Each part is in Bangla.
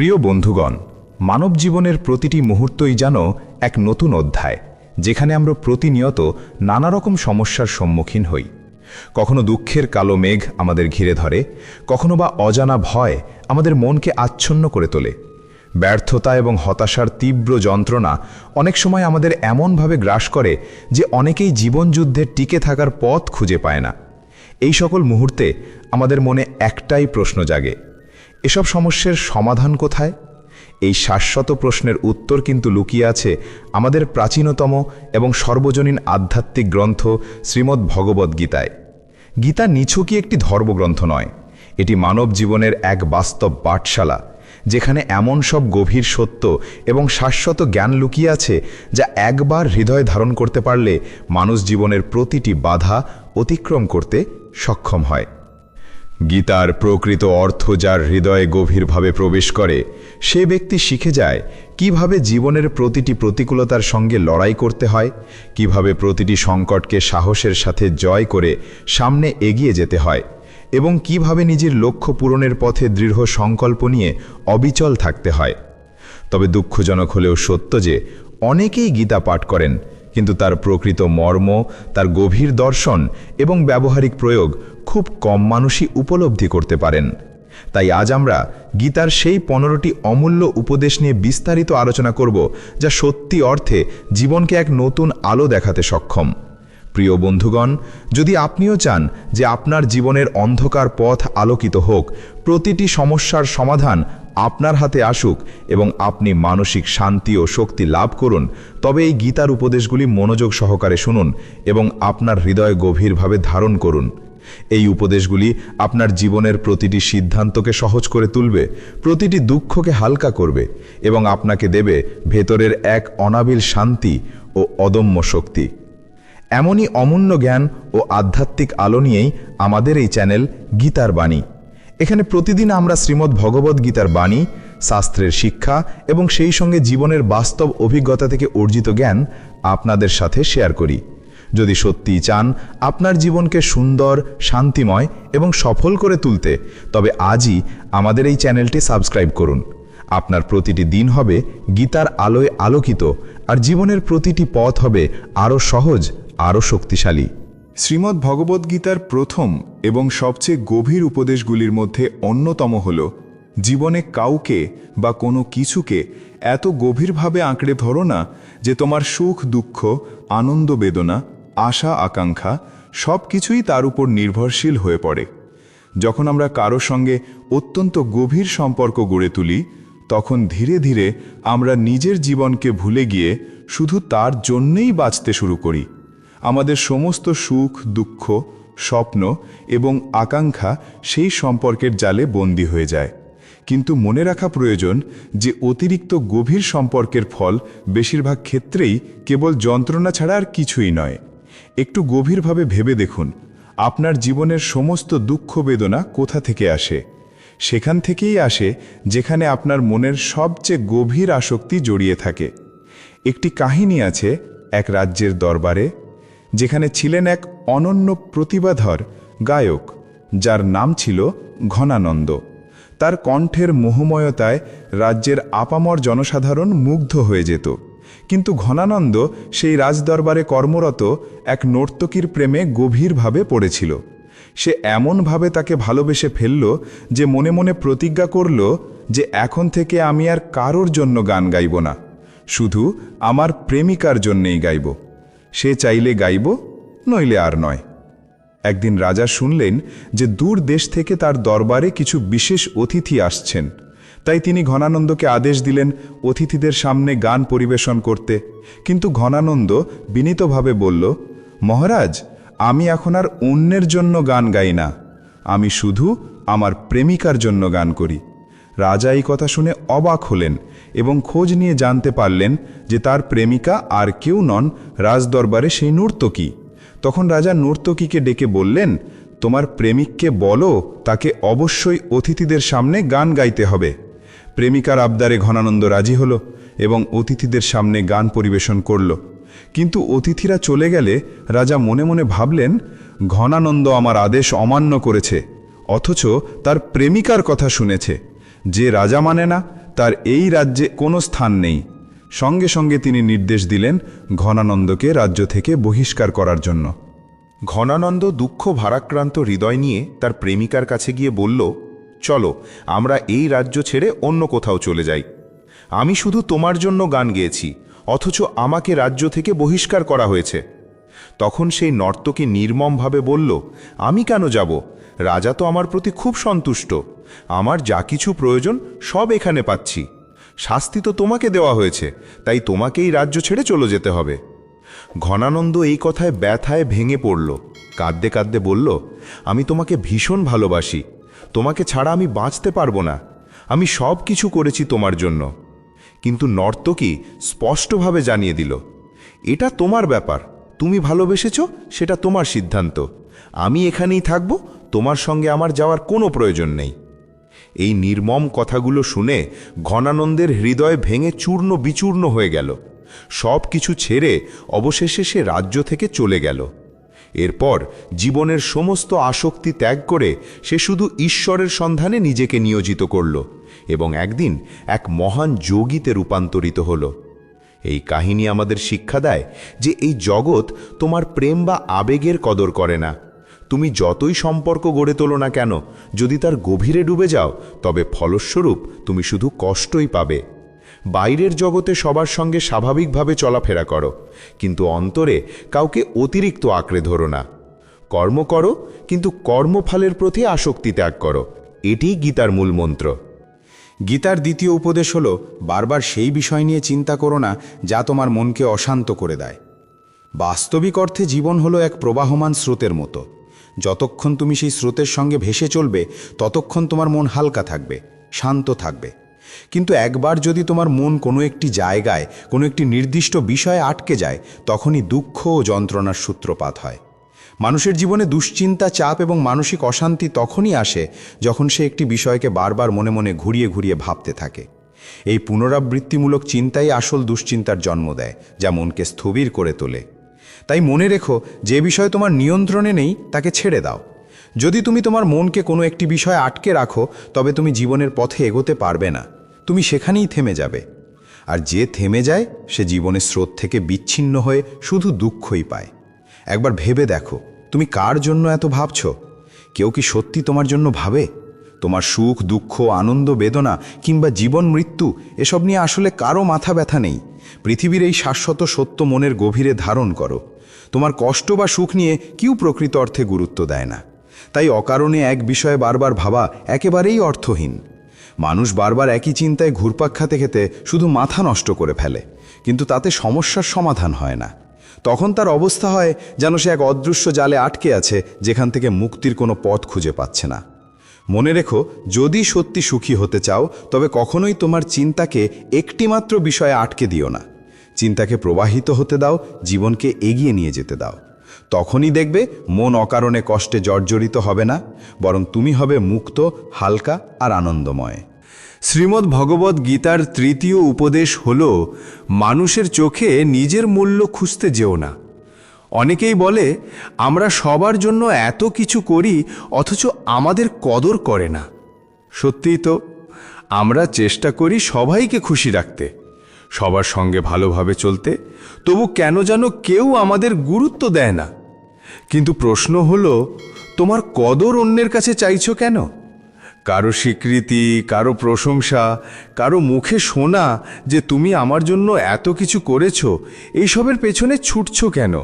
প্রিয় বন্ধুগণ মানব জীবনের প্রতিটি মুহূর্তই যেন এক নতুন অধ্যায়, যেখানে আমরা প্রতিনিয়ত নানা রকম সমস্যার সম্মুখীন হই। কখনো দুঃখের কালো মেঘ আমাদের ঘিরে ধরে, কখনো বা অজানা ভয় আমাদের মনকে আচ্ছন্ন করে তোলে। ব্যর্থতা এবং হতাশার তীব্র যন্ত্রণা অনেক সময় আমাদের এমনভাবে গ্রাস করে যে অনেকেই জীবনযুদ্ধে টিকে থাকার পথ খুঁজে পায় না। এই সকল মুহূর্তে আমাদের মনে একটাই প্রশ্ন জাগে এসব সমস্যার সমাধান কোথায়? এই শাশ্বত প্রশ্নের উত্তর কিন্তু লুকিয়ে আছে আমাদের প্রাচীনতম এবং সর্বজনীন আধ্যাত্মিক গ্রন্থ শ্রীমদ্ ভগবদ্ গীতায়। গীতা নিছকই একটি ধর্মগ্রন্থ নয়, এটি মানব জীবনের এক বাস্তব পাঠশালা, যেখানে এমন সব গভীর সত্য এবং শাশ্বত জ্ঞান লুকিয়ে আছে যা একবার হৃদয় ধারণ করতে পারলে মানুষ জীবনের প্রতিটি বাধা অতিক্রম করতে সক্ষম হয়। গীতার প্রকৃত অর্থ যার হৃদয়ে গভীরভাবে প্রবেশ করে, সে ব্যক্তি শিখে যায় কীভাবে জীবনের প্রতিটি প্রতিকূলতার সঙ্গে লড়াই করতে হয়, কীভাবে প্রতিটি সংকটকে সাহসের সাথে জয় করে সামনে এগিয়ে যেতে হয় এবং কীভাবে নিজের লক্ষ্য পূরণের পথে দৃঢ় সংকল্প নিয়ে অবিচল থাকতে হয়। তবে দুঃখজনক হলেও সত্য যে, অনেকেই গীতা পাঠ করেন, কিন্তু তার প্রকৃত মর্ম, তার গভীর দর্শন এবং ব্যবহারিক প্রয়োগ খুব কম মানুষই উপলব্ধি করতে পারেন। তাই আজ আমরা গীতার সেই পনেরোটি অমূল্য উপদেশ নিয়ে বিস্তারিত আলোচনা করব, যা সত্যি অর্থে জীবনকে এক নতুন আলো দেখাতে সক্ষম। প্রিয় বন্ধুগণ, যদি আপনিও চান যে আপনার জীবনের অন্ধকার পথ আলোকিত হোক, প্রতিটি সমস্যার সমাধান আপনার হাতে আসুক এবং আপনি মানসিক শান্তি ও শক্তি লাভ করুন, তবে এই গীতার উপদেশগুলি মনোযোগ সহকারে শুনুন এবং আপনার হৃদয় গভীরভাবে ধারণ করুন। এই উপদেশগুলি আপনার জীবনের প্রতিটি সিদ্ধান্তকে সহজ করে তুলবে, প্রতিটি দুঃখকে হালকা করবে এবং আপনাকে দেবে ভেতরের এক অনাবিল শান্তি ও অদম্য শক্তি। এমনই অমূল্য জ্ঞান ও আধ্যাত্মিক আলো নিয়েই আমাদের এই চ্যানেল গীতার বাণী। এখানে প্রতিদিন আমরা শ্রীমদ্ ভগবদ্ গীতার বাণী, শাস্ত্রের শিক্ষা এবং সেই সঙ্গে জীবনের বাস্তব অভিজ্ঞতা থেকে অর্জিত জ্ঞান আপনাদের সাথে শেয়ার করি। যদি সত্যিই চান আপনার জীবনকে সুন্দর, শান্তিময় এবং সফল করে তুলতে, তবে আজই আমাদের এই চ্যানেলটি সাবস্ক্রাইব করুন। আপনার প্রতিটি দিন হবে গীতার আলোয় আলোকিত আর জীবনের প্রতিটি পথ হবে আরও সহজ, আরও শক্তিশালী। শ্রীমদ্ ভগবদ্গীতার প্রথম এবং সবচেয়ে গভীর উপদেশগুলির মধ্যে অন্যতম হল, জীবনে কাউকে বা কোনো কিছুকে এত গভীরভাবে আঁকড়ে ধরো না যে তোমার সুখ, দুঃখ, আনন্দ, বেদনা আশা, আকাঙ্ক্ষা সব কিছুই তার উপর নির্ভরশীল হয়ে পড়ে। যখন আমরা কারও সঙ্গে অত্যন্ত গভীর সম্পর্ক গড়ে তুলি, তখন ধীরে ধীরে আমরা নিজের জীবনকে ভুলে গিয়ে শুধু তার জন্যেই বাঁচতে শুরু করি। আমাদের সমস্ত সুখ, দুঃখ, স্বপ্ন এবং আকাঙ্ক্ষা সেই সম্পর্কের জালে বন্দী হয়ে যায়। কিন্তু মনে রাখা প্রয়োজন যে অতিরিক্ত গভীর সম্পর্কের ফল বেশিরভাগ ক্ষেত্রেই কেবল যন্ত্রণা ছাড়া আর কিছুই নয়। একটু গভীরভাবে ভেবে দেখুন, আপনার জীবনের সমস্ত দুঃখ বেদনা কোথা থেকে আসে? সেখান থেকেই আসে যেখানে আপনার মনের সবচেয়ে গভীর আসক্তি জড়িয়ে থাকে। একটি কাহিনী আছে এক রাজ্যের দরবারে, যেখানে ছিলেন এক অনন্য প্রতিভাধর গায়ক, যার নাম ছিল ঘনানন্দ। তার কণ্ঠের মোহময়তায় রাজ্যের আপামর জনসাধারণ মুগ্ধ হয়ে যেত। কিন্তু ঘনানন্দ সেই রাজদরবারে কর্মরত এক নর্তকীর প্রেমে গভীরভাবে পড়েছিল। সে এমনভাবে তাকে ভালোবেসে ফেলল যে মনে মনে প্রতিজ্ঞা করল যে এখন থেকে আমি আর কারোর জন্য গান গাইব না, শুধু আমার প্রেমিকার জন্যেই গাইব। সে চাইলে গাইব, নইলে আর নয়। একদিন রাজা শুনলেন যে দূর দেশ থেকে তার দরবারে কিছু বিশেষ অতিথি আসছেন। তাই তিনি ঘনানন্দকে আদেশ দিলেন অতিথিদের সামনে গান পরিবেশন করতে। কিন্তু ঘনানন্দ বিনীতভাবে বলল, মহারাজ, আমি এখন আর অন্যের জন্য গান গাই না। আমি শুধু আমার প্রেমিকার জন্য গান করি। রাজা এই কথা শুনে অবাক হলেন এবং খোঁজ নিয়ে জানতে পারলেন যে তার প্রেমিকা আর কেউ নন, রাজদরবারে সেই নর্তকী। তখন রাজা নর্তকীকে ডেকে বললেন, তোমার প্রেমিককে বলো, তাকে অবশ্যই অতিথিদের সামনে গান গাইতে হবে। প্রেমিকার আবদারে ঘনানন্দ রাজি হল এবং অতিথিদের সামনে গান পরিবেশন করল। কিন্তু অতিথিরা চলে গেলে রাজা মনে মনে ভাবলেন, ঘনানন্দ আমার আদেশ অমান্য করেছে, অথচ তার প্রেমিকার কথা শুনেছে। যে রাজা মানে না, তার এই রাজ্যে কোনো স্থান নেই। সঙ্গে সঙ্গে তিনি নির্দেশ দিলেন ঘনানন্দকে রাজ্য থেকে বহিষ্কার করার জন্য। ঘনানন্দ দুঃখ ভারাক্রান্ত হৃদয় নিয়ে তার প্রেমিকার কাছে গিয়ে বলল চলো, আমরা এই রাজ্য ছেড়ে অন্য কোথাও চলে যাই। আমি শুধু তোমার জন্য গান গেয়েছি, অথচ আমাকে রাজ্য থেকে বহিষ্কার করা হয়েছে। তখন সেই নর্তকী নির্মমভাবে বলল, আমি কেন যাব? রাজা তো আমার প্রতি খুব সন্তুষ্ট। আমার যা কিছু প্রয়োজন সব এখানে পাচ্ছি। শাস্তি তো তোমাকে দেওয়া হয়েছে, তাই তোমাকেই রাজ্য ছেড়ে চলে যেতে হবে। ঘনানন্দ এই কথায় ব্যথায় ভেঙে পড়ল। কাঁদতে কাঁদতে বলল, আমি তোমাকে ভীষণ ভালোবাসি তোমাকে ছাড়া আমি বাঁচতে পারব না। আমি সব কিছু করেছি তোমার জন্য। কিন্তু নর্তকী স্পষ্টভাবে জানিয়ে দিল, এটা তোমার ব্যাপার। তুমি ভালোবেসেছ, সেটা তোমার সিদ্ধান্ত। আমি এখানেই থাকব, তোমার সঙ্গে আমার যাওয়ার কোনো প্রয়োজন নেই। এই নির্মম কথাগুলো শুনে ঘনানন্দের হৃদয় ভেঙে চূর্ণ বিচূর্ণ হয়ে গেল। সব কিছু ছেড়ে অবশেষে সে রাজ্য থেকে চলে গেল। এরপর জীবনের সমস্ত আসক্তি ত্যাগ করে সে শুধু ঈশ্বরের সন্ধানে নিজেকে নিয়োজিত করল এবং একদিন এক মহান যোগীতে রূপান্তরিত হল। এই কাহিনী আমাদের শিক্ষা দেয় যে এই জগৎ তোমার প্রেম বা আবেগের কদর করে না। তুমি যতই সম্পর্ক গড়ে তোলো না কেন, যদি তার গভীরে ডুবে যাও, তবে ফলস্বরূপ তুমি শুধু কষ্টই পাবে। বাইরের জগতে সবার সঙ্গে স্বাভাবিকভাবে চলাফেরা করো, কিন্তু অন্তরে কাউকে অতিরিক্ত আঁকড়ে ধরো না। কর্ম করো, কিন্তু কর্মফলের প্রতি আসক্তি ত্যাগ করো। এটিই গীতার মূল মন্ত্র। গীতার দ্বিতীয় উপদেশ হল, বারবার সেই বিষয় নিয়ে চিন্তা করো না, যা তোমার মনকে অশান্ত করে দেয়। বাস্তবিক অর্থে জীবন হলো এক প্রবাহমান স্রোতের মতো। যতক্ষণ তুমি সেই স্রোতের সঙ্গে ভেসে চলবে, ততক্ষণ তোমার মন হালকা থাকবে, শান্ত থাকবে। কিন্তু একবার যদি তোমার মন কোনো একটি জায়গায়, কোনো একটি নির্দিষ্ট বিষয়ে আটকে যায়, তখনই দুঃখ ও যন্ত্রণার সূত্রপাত হয়। মানুষের জীবনে দুশ্চিন্তা, চাপ এবং মানসিক অশান্তি তখনই আসে যখন সে একটি বিষয়কে বারবার মনে মনে ঘুরিয়ে ঘুরিয়ে ভাবতে থাকে। এই পুনরাবৃত্তিমূলক চিন্তাই আসল দুশ্চিন্তার জন্ম দেয়, যা মনকে স্থবির করে তোলে। তাই মনে রেখো, যে বিষয় তোমার নিয়ন্ত্রণে নেই, তাকে ছেড়ে দাও। যদি তুমি তোমার মনকে কোনো একটি বিষয় আটকে রাখো, তবে তুমি জীবনের পথে এগোতে পারবে না। তুমি সেখানেই থেমে যাবে। আর যে থেমে যায়, সে জীবনের স্রোত থেকে বিচ্ছিন্ন হয়ে শুধু দুঃখই পায়। একবার ভেবে দেখো, তুমি কার জন্য এত ভাবছ? কেউ কি সত্যি তোমার জন্য ভাবে? তোমার সুখ, দুঃখ, আনন্দ, বেদনা কিংবা জীবন, মৃত্যু, এসব নিয়ে আসলে কারও মাথা ব্যথা নেই। পৃথিবীর এই শাশ্বত সত্য মনের গভীরে ধারণ করো। তোমার কষ্ট বা সুখ নিয়ে কেউ প্রকৃত অর্থে গুরুত্ব দেয় না। তাই অকারণে এক বিষয়ে বারবার ভাবা একেবারেই অর্থহীন। মানুষ বারবার একই চিন্তায় ঘুরপাক খাতে খেতে শুধু মাথা নষ্ট করে ফেলে। কিন্তু তাতে সমস্যার সমাধান হয় না। তখন তার অবস্থা হয় যেন সে এক অদৃশ্য জালে আটকে আছে যেখান থেকে মুক্তির কোনো পথ খুঁজে পাচ্ছে না। মনে রেখো, যদি সত্যি সুখী হতে চাও, তবে কখনোই তোমার চিন্তাকে একটিমাত্র বিষয়ে আটকে দিও না। চিন্তাকে প্রবাহিত হতে দাও, জীবনকে এগিয়ে নিয়ে যেতে দাও। তখনই দেখবে মন অকারণে কষ্টে জর্জরিত হবে না, বরং তুমি হবে মুক্ত, হালকা আর আনন্দময়। শ্রীমদ্ ভগবত গীতার তৃতীয় উপদেশ হল, মানুষের চোখে নিজের মূল্য খুঁজতে যেও না। অনেকেই বলে, আমরা সবার জন্য এত কিছু করি, অথচ আমাদের কদর করে না। সত্যিই তো, আমরা চেষ্টা করি সবাইকে খুশি রাখতে, সবার সঙ্গে ভালোভাবে চলতে, তবু কেন যেন কেউ আমাদের গুরুত্ব দেয় না? কিন্তু প্রশ্ন হলো, তোমার কদর অন্যের কাছে চাইছো কেন? কারও স্বীকৃতি, কারও প্রশংসা, কারও মুখে শোনা যে তুমি আমার জন্য এত কিছু করেছ, এইসবের পেছনে ছুটছো কেন?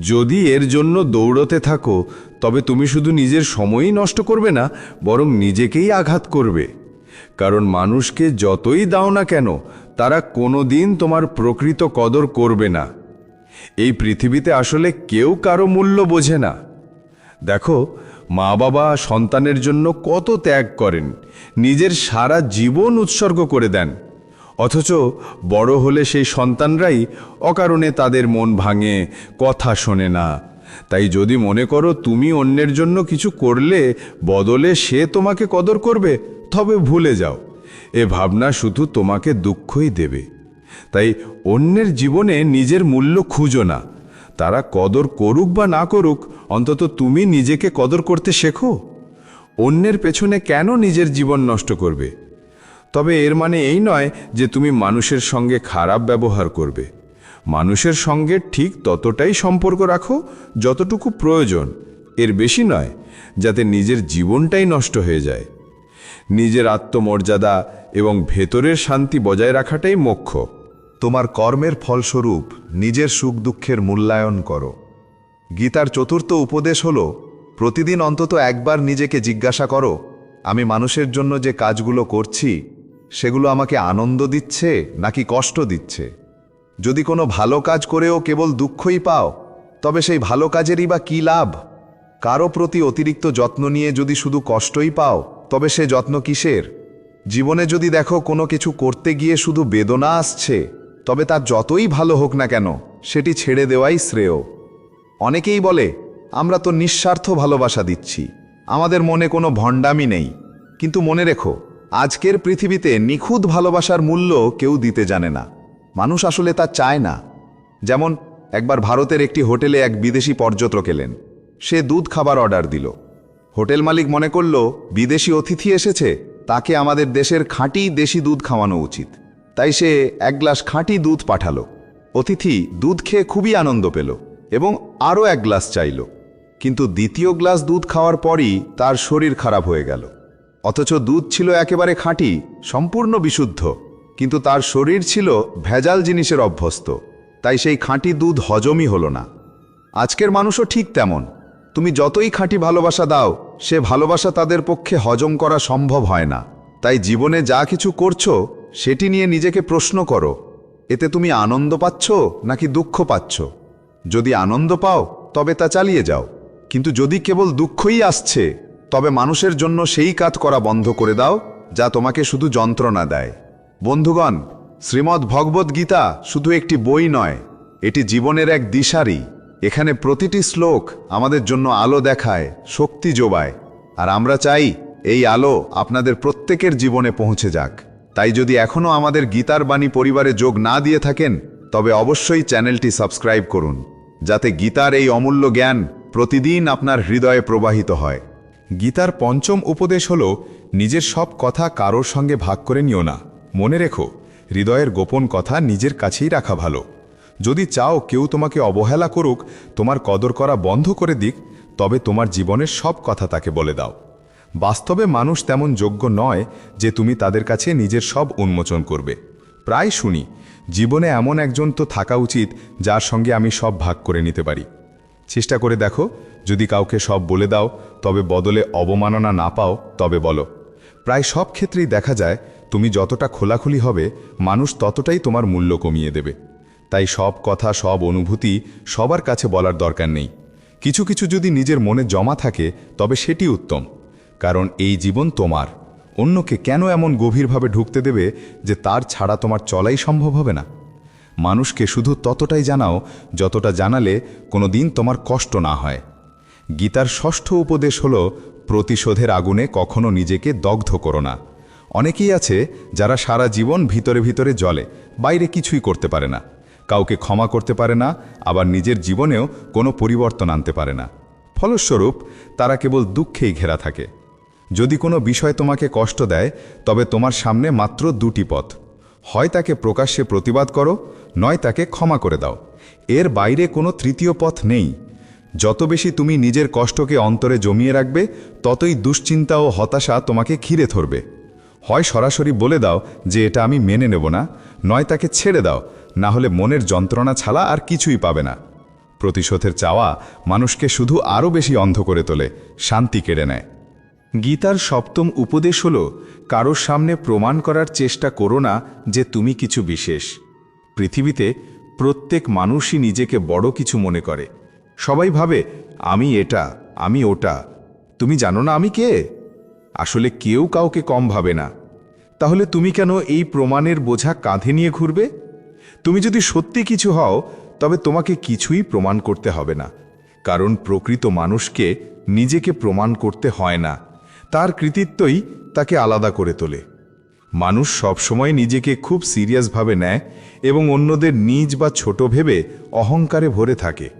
যদি এর জন্য দৌড়তে থাকো, তবে তুমি শুধু নিজের সময়ই নষ্ট করবে না, বরং নিজেকেই আঘাত করবে। কারণ মানুষকে যতই দাও না কেন, তারা কোনো দিন তোমার প্রকৃত কদর করবে না। এই পৃথিবীতে আসলে কেউ কারও মূল্য বোঝে না। দেখো মা বাবা সন্তানের জন্য কত ত্যাগ করেন, নিজের সারা জীবন উৎসর্গ করে দেন। অথচ বড় হলে সেই সন্তানরাই অকারণে তাদের মন ভাঙে, কথা শোনে না। তাই যদি মনে করো তুমি অন্যের জন্য কিছু করলে, বদলে সে তোমাকে কদর করবে, তবে ভুলে যাও। এ ভাবনা শুধু তোমাকে দুঃখই দেবে। তাই অন্যের জীবনে নিজের মূল্য খুঁজো না। তারা কদর করুক বা না করুক, অন্তত তুমি নিজেকে কদর করতে শেখো। অন্যের পেছনে কেন নিজের জীবন নষ্ট করবে? তবে এর মানে এই নয় যে তুমি মানুষের সঙ্গে খারাপ ব্যবহার করবে। মানুষের সঙ্গে ঠিক ততটাই সম্পর্ক রাখো যতটুকু প্রয়োজন। এর বেশি নয়, যাতে নিজের জীবনটাই নষ্ট হয়ে যায়। নিজের আত্মমর্যাদা এবং ভেতরের শান্তি বজায় রাখাটাই মোক্ষ। তোমার কর্মের ফলস্বরূপ নিজের সুখ দুঃখের মূল্যায়ন করো। গীতার চতুর্থ উপদেশ হল, প্রতিদিন অন্তত একবার নিজেকে জিজ্ঞাসা করো, আমি মানুষের জন্য যে কাজগুলো করছি, সেগুলো আমাকে আনন্দ দিচ্ছে নাকি কষ্ট দিচ্ছে? যদি কোনো ভালো কাজ করেও কেবল দুঃখই পাও, তবে সেই ভালো কাজেরই বা কী লাভ? কারও প্রতি অতিরিক্ত যত্ন নিয়ে যদি শুধু কষ্টই পাও, তবে সে যত্ন কিসের? জীবনে যদি দেখো কোনো কিছু করতে গিয়ে শুধু বেদনা আসছে তবে তা যতই ভালো হোক না কেন, সেটি ছেড়ে দেওয়াই শ্রেয়। অনেকেই বলে, আমরা তো নিঃস্বার্থ ভালোবাসা দিচ্ছি। আমাদের মনে কোনো ভণ্ডামি নেই। কিন্তু মনে রেখো, আজকের পৃথিবীতে নিখুঁত ভালোবাসার মূল্য কেউ দিতে জানে না। মানুষ আসলে তা চায় না। যেমন, একবার ভারতের একটি হোটেলে এক বিদেশি পর্যটক এলেন। সে দুধ খাবার অর্ডার দিল। হোটেল মালিক মনে করল, বিদেশি অতিথি এসেছে, তাকে আমাদের দেশের খাঁটি দেশি দুধ খাওয়ানো উচিত। তাই সে এক গ্লাস খাঁটি দুধ পাঠালো। অতিথি দুধ খেয়ে খুবই আনন্দ পেল এবং আরও এক গ্লাস চাইল। কিন্তু দ্বিতীয় গ্লাস দুধ খাওয়ার পরই তার শরীর খারাপ হয়ে গেল। অথচ দুধ ছিল একেবারে খাঁটি, সম্পূর্ণ বিশুদ্ধ। কিন্তু তার শরীর ছিল ভেজাল জিনিসের অভ্যস্ত। তাই সেই খাঁটি দুধ হজমই হলো না। আজকের মানুষও ঠিক তেমন। তুমি যতই খাঁটি ভালোবাসা দাও, সে ভালোবাসা তাদের পক্ষে হজম করা সম্ভব হয় না। তাই জীবনে যা কিছু করছ সেটি নিয়ে নিজেকে প্রশ্ন করো। এতে তুমি আনন্দ পাচ্ছ নাকি দুঃখ পাচ্ছ? যদি আনন্দ পাও, তবে তা চালিয়ে যাও। কিন্তু যদি কেবল দুঃখই আসছে, তবে মানুষের জন্য সেই কাজ করা বন্ধ করে দাও, যা তোমাকে শুধু যন্ত্রণা দেয়। বন্ধুগণ, শ্রীমদ্ ভগবদ্ গীতা শুধু একটি বই নয়, এটি জীবনের এক দিশারি। এখানে প্রতিটি শ্লোক আমাদের জন্য আলো দেখায়, শক্তি জোবায় আর আমরা চাই এই আলো আপনাদের প্রত্যেকের জীবনে পৌঁছে যাক। তাই যদি এখনও আমাদের গীতার বাণী পরিবারে যোগ না দিয়ে থাকেন, তবে অবশ্যই চ্যানেলটি সাবস্ক্রাইব করুন, যাতে গীতার এই অমূল্য জ্ঞান প্রতিদিন আপনার হৃদয়ে প্রবাহিত হয়। গীতার পঞ্চম উপদেশ হল, নিজের সব কথা কারোর সঙ্গে ভাগ করে নিও না। মনে রেখো, হৃদয়ের গোপন কথা নিজের কাছেই রাখা ভালো। যদি চাও কেউ তোমাকে অবহেলা করুক, তোমার কদর করা বন্ধ করে দিক, তবে তোমার জীবনের সব কথা তাকে বলে দাও। বাস্তবে মানুষ তেমন যোগ্য নয় যে তুমি তাদের কাছে নিজের সব উন্মোচন করবে। প্রায় শুনি, জীবনে এমন একজন তো থাকা উচিত যার সঙ্গে আমি সব ভাগ করে নিতে পারি। চেষ্টা করে দেখো, যদি কাউকে সব বলে দাও, তবে বদলে অবমাননা না পাও, তবে বলো। প্রায় সব ক্ষেত্রেই দেখা যায়, তুমি যতটা খোলাখুলি হবে, মানুষ ততটাই তোমার মূল্য কমিয়ে দেবে। তাই সব কথা, সব অনুভূতি সবার কাছে বলার দরকার নেই। কিছু কিছু যদি নিজের মনে জমা থাকে, তবে সেটি উত্তম। কারণ এই জীবন তোমার। অন্যকে কেন এমন গভীরভাবে ঢুকতে দেবে যে তার ছাড়া তোমার চলাই সম্ভব হবে না? মানুষকে শুধু ততটাই জানাও, যতটা জানালে কোনো দিন তোমার কষ্ট না হয়। গীতার ষষ্ঠ উপদেশ হল, প্রতিশোধের আগুনে কখনো নিজেকে দগ্ধ করো না। অনেকেই আছে যারা সারা জীবন ভিতরে ভিতরে জলে বাইরে কিছুই করতে পারে না। কাউকে ক্ষমা করতে পারে না, আবার নিজের জীবনেও কোনো পরিবর্তন আনতে পারে না। ফলস্বরূপ, তারা কেবল দুঃখেই ঘেরা থাকে। যদি কোনো বিষয় তোমাকে কষ্ট দেয়, তবে তোমার সামনে মাত্র দুটি পথ। হয় তাকে প্রকাশ্যে প্রতিবাদ করো, নয় তাকে ক্ষমা করে দাও। এর বাইরে কোনো তৃতীয় পথ নেই। যত বেশি তুমি নিজের কষ্টকে অন্তরে জমিয়ে রাখবে, ততই দুশ্চিন্তা ও হতাশা তোমাকে ঘিরে ধরবে। হয় সরাসরি বলে দাও যে এটা আমি মেনে নেব না, নয় তাকে ছেড়ে দাও, না হলে মনের যন্ত্রণা ছাড়া আর কিছুই পাবে না। প্রতিশোধের চাওয়া মানুষকে শুধু আরও বেশি অন্ধ করে তোলে, শান্তি কেড়ে নেয়। গীতার সপ্তম উপদেশ হল, কারোর সামনে প্রমাণ করার চেষ্টা করো না যে তুমি কিছু বিশেষ। পৃথিবীতে প্রত্যেক মানুষই নিজেকে বড় কিছু মনে করে। সবাই ভাবে, আমি এটা, আমি ওটা। তুমি জানো না আমি কে? আসলে কেউ কাউকে কম ভাবে না। তাহলে তুমি কেন এই প্রমাণের বোঝা কাঁধে নিয়ে ঘুরবে? তুমি যদি সত্যি কিছু হও, তবে তোমাকে কিছুই প্রমাণ করতে হবে না। কারণ প্রকৃত মানুষকে নিজেকে প্রমাণ করতে হয় না। তার কৃতিত্বই তাকে আলাদা করে তোলে। মানুষ সবসময় নিজেকে খুব সিরিয়াসভাবে নেয় এবং অন্যদের নিজ বা ছোট ভেবে অহংকারে ভরে থাকে।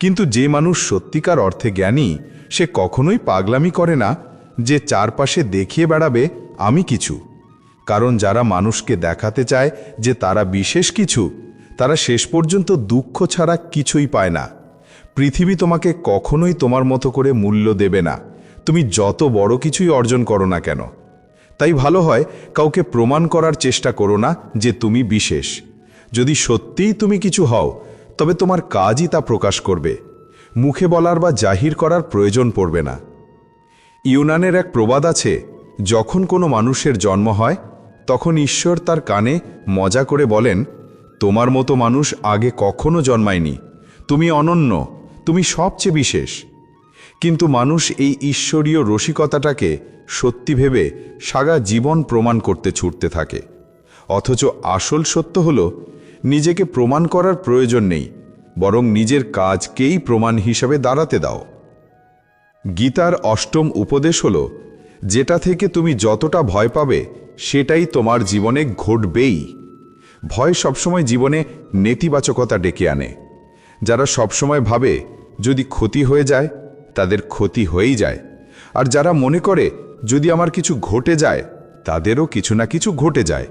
কিন্তু যে মানুষ সত্যিকার অর্থে জ্ঞানী, সে কখনোই পাগলামি করে না যে চারপাশে দেখিয়ে বেড়াবে, আমি কিছু। কারণ যারা মানুষকে দেখাতে চায় যে তারা বিশেষ কিছু, তারা শেষ পর্যন্ত দুঃখ ছাড়া কিছুই পায় না। পৃথিবী তোমাকে কখনোই তোমার মতো করে মূল্য দেবে না। তুমি যত বড় কিছুই অর্জন করো না কেন। তাই ভালো হয় কাউকে প্রমাণ করার চেষ্টা করো না যে তুমি বিশেষ। যদি সত্যিই তুমি কিছু হও, তবে তোমার কাজই তা প্রকাশ করবে। মুখে বলার বা জাহির করার প্রয়োজন পড়বে না। ইউনানের এক প্রবাদ আছে, যখন কোনো মানুষের জন্ম হয়, তখন ঈশ্বর তার কানে মজা করে বলেন, তোমার মতো মানুষ আগে কখনো জন্মায়নি। তুমি অনন্য, তুমি সবচেয়ে বিশেষ। কিন্তু মানুষ এই ঈশ্বরীয় রসিকতাটাকে সত্যি ভেবে সারা জীবন প্রমাণ করতে ছুটতে থাকে। অথচ আসল সত্য হল, নিজেকে প্রমাণ করার প্রয়োজন নেই, বরং নিজের কাজকেই প্রমাণ হিসাবে দাঁড়াতে দাও। গীতার অষ্টম উপদেশ হল, যেটা থেকে তুমি যতটা ভয় পাবে, সেটাই তোমার জীবনে ঘটবেই। ভয় সবসময় জীবনে নেতিবাচকতা ডেকে আনে। যারা সবসময় ভাবে, যদি ক্ষতি হয়ে যায় তাদের ক্ষতি হয়েই যায়। আর যারা মনে করে, যদি আমার কিছু ঘটে যায়, তাদেরও কিছু না কিছু ঘটে যায়।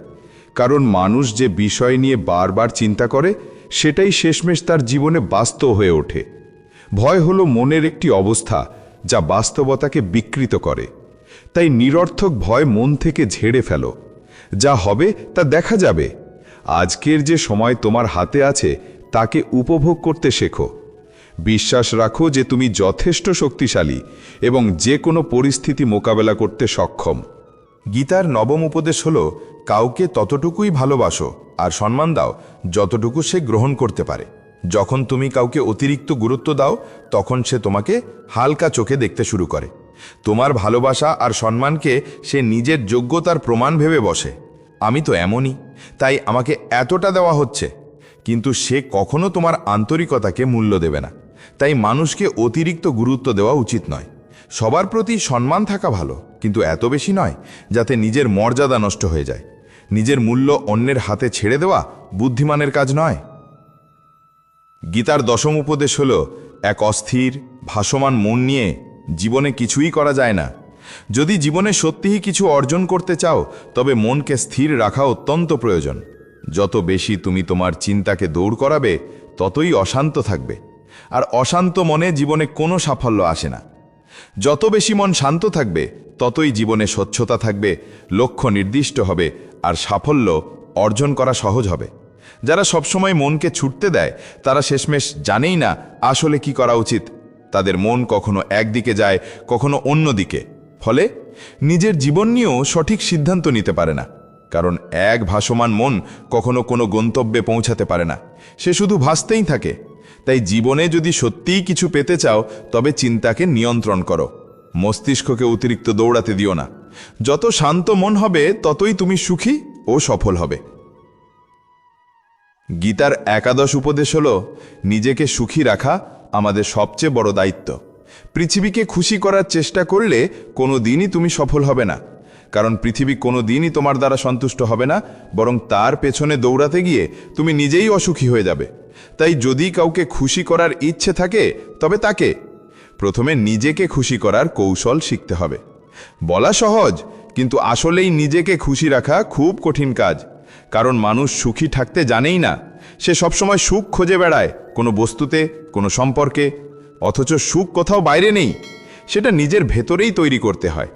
কারণ মানুষ যে বিষয় নিয়ে বারবার চিন্তা করে, সেটাই শেষমেশ তার জীবনে বাস্তব হয়ে ওঠে। ভয় হলো মনের একটি অবস্থা, যা বাস্তবতাকে বিকৃত করে। তাই নিরর্থক ভয় মন থেকে ঝেড়ে ফেলো। যা হবে, তা দেখা যাবে। আজকের যে সময় তোমার হাতে আছে, তাকে উপভোগ করতে শেখো। বিশ্বাস রাখো যে তুমি যথেষ্ট শক্তিশালী এবং যে কোনো পরিস্থিতি মোকাবেলা করতে সক্ষম। গীতার নবম উপদেশ হল, কাউকে ততটুকুই ভালোবাসো আর সম্মান দাও যতটুকু সে গ্রহণ করতে পারে। যখন তুমি কাউকে অতিরিক্ত গুরুত্ব দাও, তখন সে তোমাকে হালকা চোখে দেখতে শুরু করে। তোমার ভালোবাসা আর সম্মানকে সে নিজের যোগ্যতার প্রমাণ ভেবে বসে। আমি তো এমনই, তাই আমাকে এতটা দেওয়া হচ্ছে কিন্তু সে কখনো তোমার আন্তরিকতাকে মূল্য দেবে না। তাই মানুষকে অতিরিক্ত গুরুত্ব দেওয়া উচিত নয়। সবার প্রতি সম্মান থাকা ভালো, কিন্তু এত বেশি নয় যাতে নিজের মর্যাদা নষ্ট হয়ে যায়। নিজের মূল্য অন্যের হাতে ছেড়ে দেওয়া বুদ্ধিমানের কাজ নয়। গীতার দশম উপদেশ হল, এক অস্থির, ভাসমান মন নিয়ে জীবনে কিছুই করা যায় না। যদি জীবনে সত্যিই কিছু অর্জন করতে চাও, তবে মনকে স্থির রাখা অত্যন্ত প্রয়োজন। যত বেশি তুমি তোমার চিন্তাকে দৌড় করাবে, ততই অশান্ত থাকবে। আর অশান্ত মনে জীবনে কোনো সাফল্য আসে না। যত বেশি মন শান্ত থাকবে, ততই জীবনে স্বচ্ছতা থাকবে, লক্ষ্য নির্দিষ্ট হবে, আর সাফল্য অর্জন করা সহজ হবে। যারা সবসময় মনকে ছুটতে দেয়, তারা শেষমেশ জানেই না আসলে কি করা উচিত। তাদের মন কখনো একদিকে যায়, কখনো অন্য দিকে ফলে নিজের জীবন নিয়েও সঠিক সিদ্ধান্ত নিতে পারে না। কারণ এক ভাসমান মন কখনো কোনো গন্তব্যে পৌঁছাতে পারে না। সে শুধু ভাসতেই থাকে। তাই জীবনে যদি সত্যিই কিছু পেতে চাও, তবে চিন্তাকে নিয়ন্ত্রণ করো। মস্তিষ্ককে অতিরিক্ত দৌড়াতে দিও না। যত শান্ত মন হবে, ততই তুমি সুখী ও সফল হবে। গীতার একাদশ উপদেশ হল, নিজেকে সুখী রাখা আমাদের সবচেয়ে বড় দায়িত্ব। পৃথিবীকে খুশি করার চেষ্টা করলে কোনো দিনই তুমি সফল হবে না। কারণ পৃথিবী কোনো দিনই তোমার দ্বারা সন্তুষ্ট হবে না, বরং তার পেছনে দৌড়াতে গিয়ে তুমি নিজেই অসুখী হয়ে যাবে। তাই যদি কাউকে খুশি করার ইচ্ছে থাকে, তবে তাকে। প্রথমে নিজেকে খুশি করার কৌশল শিখতে হবে। বলা সহজ, কিন্তু আসলেই নিজেকে খুশি রাখা খুব কঠিন কাজ। কারণ মানুষ সুখী থাকতে জানেই না, সে সবসময় সুখ খুঁজে বেড়ায় কোনো বস্তুতে, কোনো সম্পর্কে। অথচ সুখ কোথাও বাইরে নেই, সেটা নিজের ভেতরেই তৈরি করতে হয়।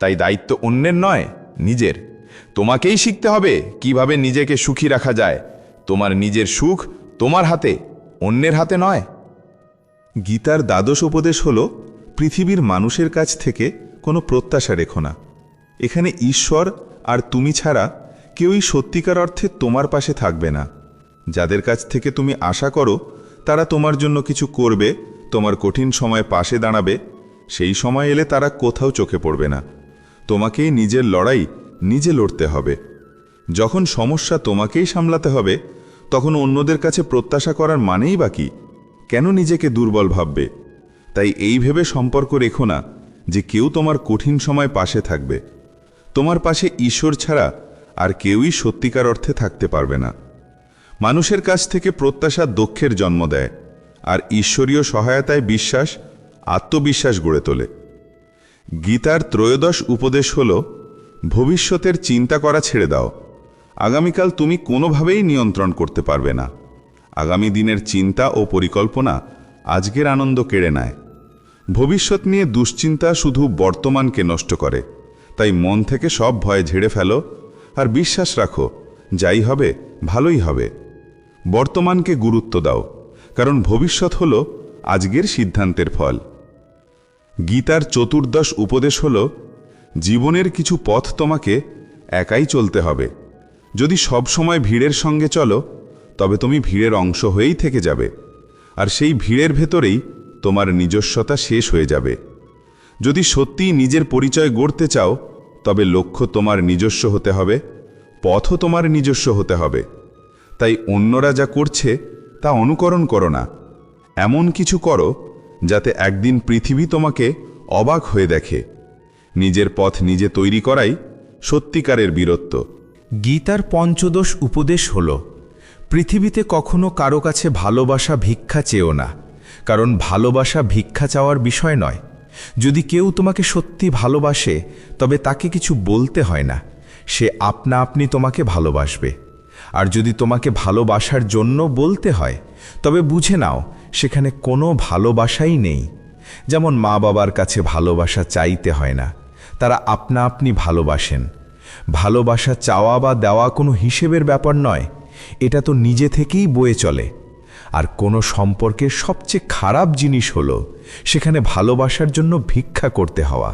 তাই দায়িত্ব অন্যের নয়, নিজের। তোমাকেই শিখতে হবে কীভাবে নিজেকে সুখী রাখা যায়। তোমার নিজের সুখ তোমার হাতে, অন্যের হাতে নয়। গীতার দ্বাদশ উপদেশ হল, পৃথিবীর মানুষের কাছ থেকে কোনো প্রত্যাশা রেখো না। এখানে ঈশ্বর আর তুমি ছাড়া কেউই সত্যিকার অর্থে তোমার পাশে থাকবে না। যাদের কাছ থেকে তুমি আশা করো, তারা তোমার জন্য কিছু করবে, তোমার কঠিন সময় পাশে দাঁড়াবে, সেই সময় এলে তারা কোথাও চোখে পড়বে না। তোমাকেই নিজের লড়াই নিজে লড়তে হবে। যখন সমস্যা তোমাকেই সামলাতে হবে, তখন অন্যদের কাছে প্রত্যাশা করার মানেই বাকি কেন নিজেকে দুর্বল ভাববে? তাই এই ভেবে সম্পর্ক রেখো না যে কেউ তোমার কঠিন সময় পাশে থাকবে। তোমার পাশে ঈশ্বর ছাড়া আর কেউই সত্যিকার অর্থে থাকতে পারবে না। মানুষের কাছ থেকে প্রত্যাশা দক্ষের জন্ম দেয়, আর ঈশ্বরীয় সহায়তায় বিশ্বাস আত্মবিশ্বাস গড়ে তোলে। গীতার ত্রয়োদশ উপদেশ হল, ভবিষ্যতের চিন্তা করা ছেড়ে দাও। আগামীকাল তুমি কোনোভাবেই নিয়ন্ত্রণ করতে পারবে না। আগামী দিনের চিন্তা ও পরিকল্পনা আজকের আনন্দ কেড়ে নেয়। ভবিষ্যৎ নিয়ে দুশ্চিন্তা শুধু বর্তমানকে নষ্ট করে। তাই মন থেকে সব ভয় ঝেড়ে ফেলো আর বিশ্বাস রাখো, যাই হবে, ভালোই হবে। বর্তমানকে গুরুত্ব দাও, কারণ ভবিষ্যৎ হল আজকের সিদ্ধান্তের ফল। গীতার চতুর্দশ উপদেশ হল, জীবনের কিছু পথ তোমাকে একাই চলতে হবে। যদি সব সময় ভিড়ের সঙ্গে চলো, তবে তুমি ভিড়ের অংশ হয়েই থেকে যাবে। আর সেই ভিড়ের ভেতরেই তোমার নিজস্বতা শেষ হয়ে যাবে। যদি সত্যিই নিজের পরিচয় গড়তে চাও, তবে লক্ষ্য তোমার নিজস্ব হতে হবে, পথও তোমার নিজস্ব হতে হবে। তাই অন্যরা যা করছে, তা অনুকরণ করো না। এমন কিছু করো যাতে একদিন পৃথিবী তোমাকে অবাক হয়ে দেখে। নিজের পথ নিজে তৈরি করাই সত্যিকারের বীরত্ব। গীতার পঞ্চদশ উপদেশ হল, পৃথিবীতে কখনো কারও কাছে ভালোবাসা ভিক্ষা চেও না, কারণ ভালোবাসা ভিক্ষা চাওয়ার বিষয় নয়। যদি কেউ তোমাকে সত্যি ভালোবাসে, তবে তাকে কিছু বলতে হয় না, সে আপনা আপনি তোমাকে ভালোবাসবে। আর যদি তোমাকে ভালোবাসার জন্য বলতে হয়, তবে বুঝে নাও সেখানে কোনো ভালোবাসাই নেই। যেমন মা বাবার কাছে ভালোবাসা চাইতে হয় না, তারা আপনা আপনি ভালোবাসেন। ভালোবাসা চাওয়া বা দেওয়া কোনো হিসেবের ব্যাপার নয়, এটা তো নিজে থেকেই বয়ে চলে। আর কোনো সম্পর্কের সবচেয়ে খারাপ জিনিস হলো, সেখানে ভালোবাসার জন্য ভিক্ষা করতে হওয়া।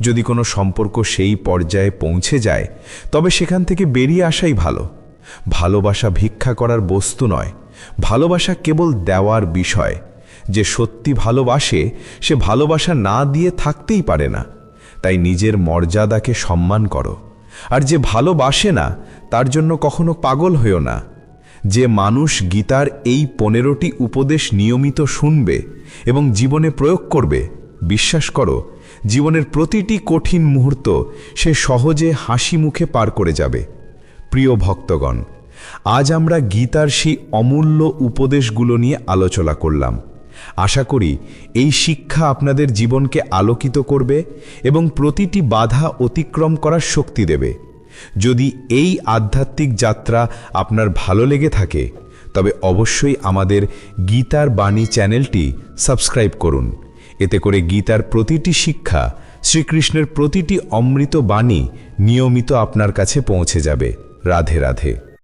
যদি কোনো সম্পর্ক সেই পর্যায়ে পৌঁছে যায়, তবে সেখান থেকে বেরিয়ে আসাই ভালো। ভালোবাসা ভিক্ষা করার বস্তু নয় ভালোবাসা কেবল দেওয়ার বিষয়। যে সত্যি ভালোবাসে, সে ভালোবাসা না দিয়ে থাকতেই পারে না। তাই নিজের মর্যাদাকে সম্মান করো। আর যে ভালোবাসে না, তার জন্য কখনো পাগল হইও না। যে মানুষ গীতার এই পনেরোটি উপদেশ নিয়মিত শুনবে এবং জীবনে প্রয়োগ করবে, বিশ্বাস করো, জীবনের প্রতিটি কঠিন মুহূর্ত সে সহজে হাসি মুখে পার করে যাবে। প্রিয় ভক্তগণ আজ আমরা গীতার সেই অমূল্য উপদেশগুলো নিয়ে আলোচনা করলাম। আশা করি এই শিক্ষা আপনাদের জীবনকে আলোকিত করবে এবং প্রতিটি বাধা অতিক্রম করার শক্তি দেবে। যদি এই আধ্যাত্মিক যাত্রা আপনার ভালো লেগে থাকে, তবে অবশ্যই আমাদের গীতার বাণী চ্যানেলটি সাবস্ক্রাইব করুন। এতে করে গীতার প্রতিটি শিক্ষা, শ্রীকৃষ্ণের প্রতিটি অমৃত বাণী নিয়মিত আপনার কাছে পৌঁছে যাবে। রাধে রাধে।